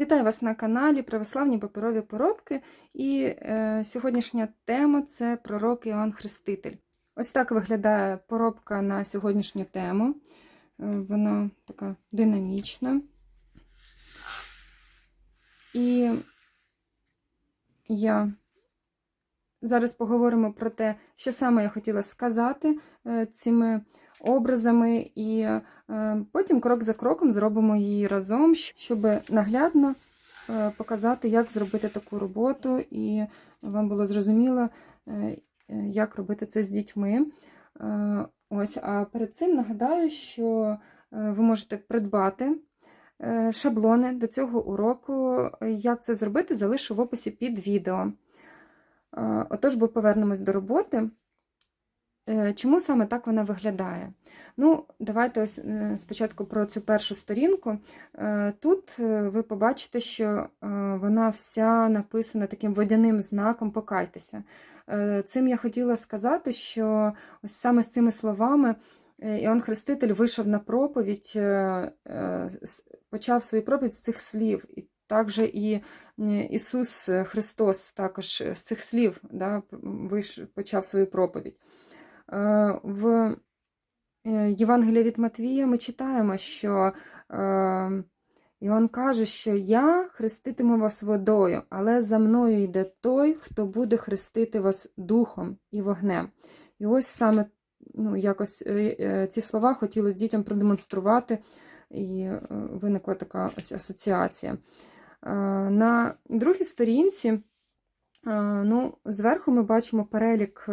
Вітаю вас на каналі Православні паперові поробки. І е, сьогоднішня тема це пророк Іоанн Хреститель. Ось так виглядає поробка на сьогоднішню тему. Е, вона така динамічна. І я зараз поговоримо про те, що саме я хотіла сказати е, цими образами, і е, потім крок за кроком зробимо її разом, щоб наглядно е, показати, як зробити таку роботу, і вам було зрозуміло, е, як робити це з дітьми. Ось, а перед цим нагадаю, що ви можете придбати шаблони до цього уроку. Як це зробити, залишу в описі під відео. Отож, бо повернемось до роботи. Е, Чому саме так вона виглядає? Ну, давайте ось е, спочатку про цю першу сторінку. Е, Тут ви побачите, що вона вся написана таким водяним знаком Покайтеся. Цим я хотіла сказати, що ось саме з цими словами Іоанн Хреститель вийшов на проповідь, почав свою проповідь з цих слів. І також і Ісус Христос також з цих слів да, почав свою проповідь. В е, Євангелії від Матвія ми читаємо, що е, Іоанн каже, що я хреститиму вас водою, але за мною йде той, хто буде хрестити вас духом і вогнем. І ось саме ну, якось е, ці слова хотілося дітям продемонструвати, і виникла така ось асоціація. На другій сторінці, ну, зверху ми бачимо перелік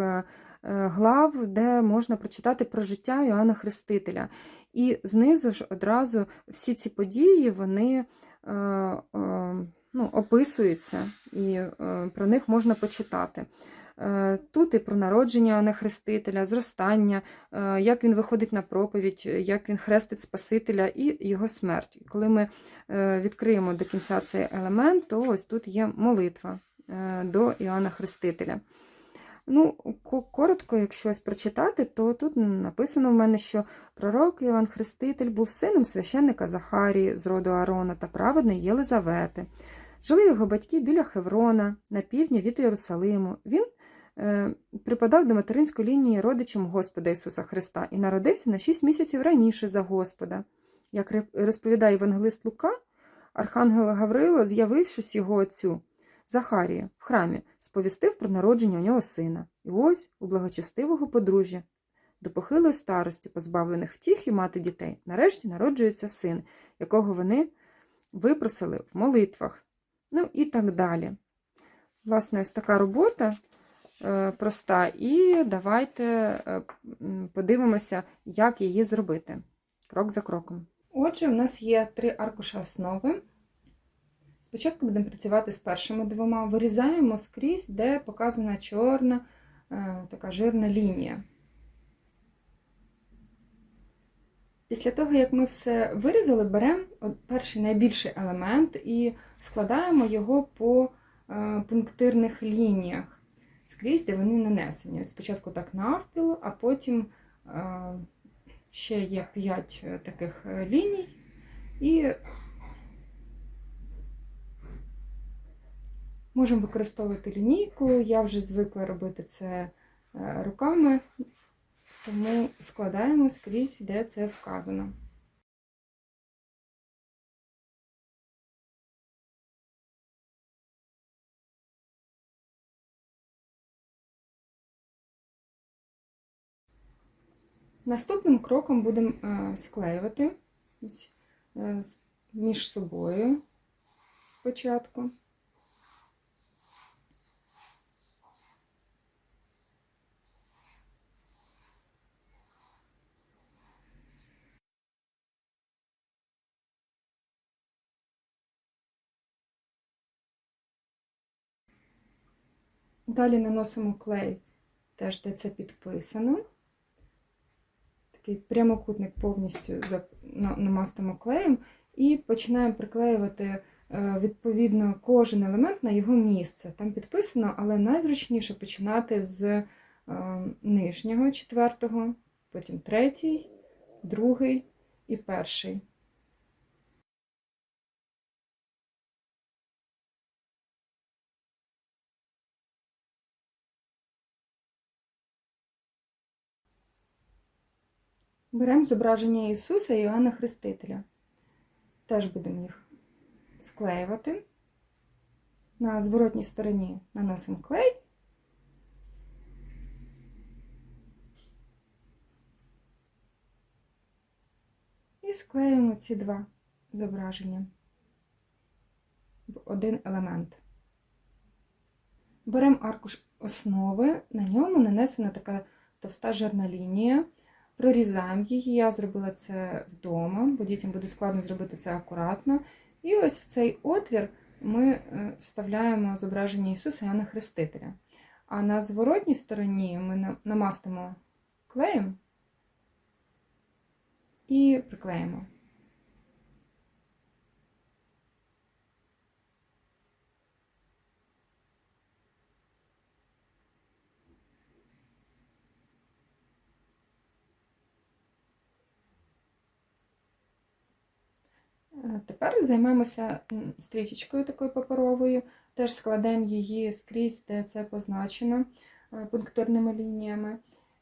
глав, де можна прочитати про життя Іоанна Хрестителя. І знизу ж одразу всі ці події вони е, е, ну, описуються, і е, про них можна почитати. Е, Тут і про народження Іоанна Хрестителя, зростання, е, як він виходить на проповідь, як він хрестить Спасителя і його смерть. Коли ми е, відкриємо до кінця цей елемент, то ось тут є молитва е, до Іоанна Хрестителя. Ну, коротко, якщо ось прочитати, то тут написано в мене, що пророк Іван Хреститель був сином священника Захарії з роду Аарона та праведної Єлизавети. Жили його батьки біля Хеврона, на півдні від Єрусалиму. Він е, припадав до материнської лінії родичем Господа Ісуса Христа і народився на 6 місяців раніше за Господа. Як розповідає Євангелист Лука, архангел Гаврило, з'явившись його отцю, Захарія в храмі сповістив про народження у нього сина. І ось у благочестивого подружжя, до похилої старості, позбавлених втіх і мати дітей, нарешті народжується син, якого вони випросили в молитвах. Ну і так далі. Власне, ось така робота е, проста. І давайте е, подивимося, як її зробити. Крок за кроком. Отже, у нас є три аркуша основи. Спочатку будемо працювати з першими двома. Вирізаємо скрізь, де показана чорна е, така жирна лінія. Після того, як ми все вирізали, беремо перший найбільший елемент і складаємо його по е, пунктирних лініях, скрізь, де вони нанесені. Спочатку так навпіл, а потім е, ще є 5 таких ліній. І Можемо використовувати лінійку. Я вже звикла робити це е, руками, тому складаємо скрізь, де це вказано. Наступним кроком будемо е, склеювати е, між собою спочатку. Далі наносимо клей теж, де це підписано. Такий прямокутник повністю намастимо клеєм і починаємо приклеювати е, відповідно кожен елемент на його місце. Там підписано, але найзручніше починати з е, нижнього четвертого, потім третій, другий і перший. Беремо зображення Ісуса і Іоанна Хрестителя. Теж будемо їх склеювати. На зворотній стороні наносимо клей. І склеюємо ці два зображення в один елемент. Беремо аркуш основи, на ньому нанесена така товста жирна лінія. Прорізаємо її. Я зробила це вдома, бо дітям буде складно зробити це акуратно. І ось в цей отвір ми е, вставляємо зображення Ісуса Іоанна Хрестителя. А на зворотній стороні ми намастимо клеєм і приклеїмо. Тепер займемося стрічечкою такою паперовою. Теж складемо її скрізь, де це позначено е, пунктирними лініями.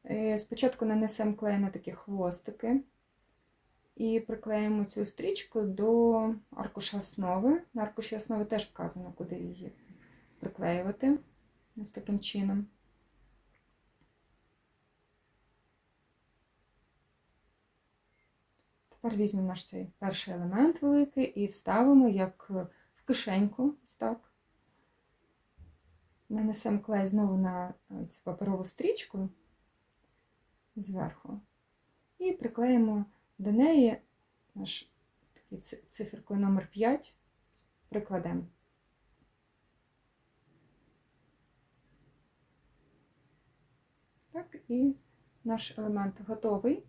Е, Спочатку нанесемо клей на такі хвостики і приклеїмо цю стрічку до аркуша основи. На аркуші основи теж вказано, куди її приклеювати. Ось таким чином. Тепер візьмемо наш цей перший елемент великий і вставимо як в кишеньку, ось так. Нанесемо клей знову на е, цю паперову стрічку зверху. І приклеїмо до неї наш такий ци- циферкою номер 5 прикладемо. Так, і наш елемент готовий.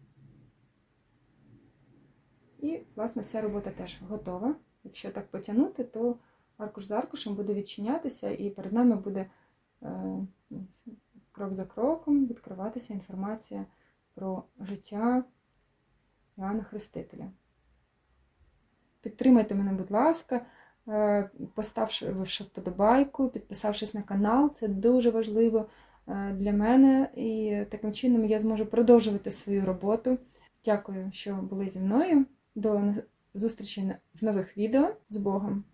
І, власне, вся робота теж готова. Якщо так потягнути, то аркуш за аркушем буде відчинятися, і перед нами буде е, ну, крок за кроком відкриватися інформація про життя Іоанна Хрестителя. Підтримайте мене, будь ласка, е, поставши вподобайку, підписавшись на канал, це дуже важливо е, для мене, і таким чином я зможу продовжувати свою роботу. Дякую, що були зі мною. До зустрічі в нових відео з Богом!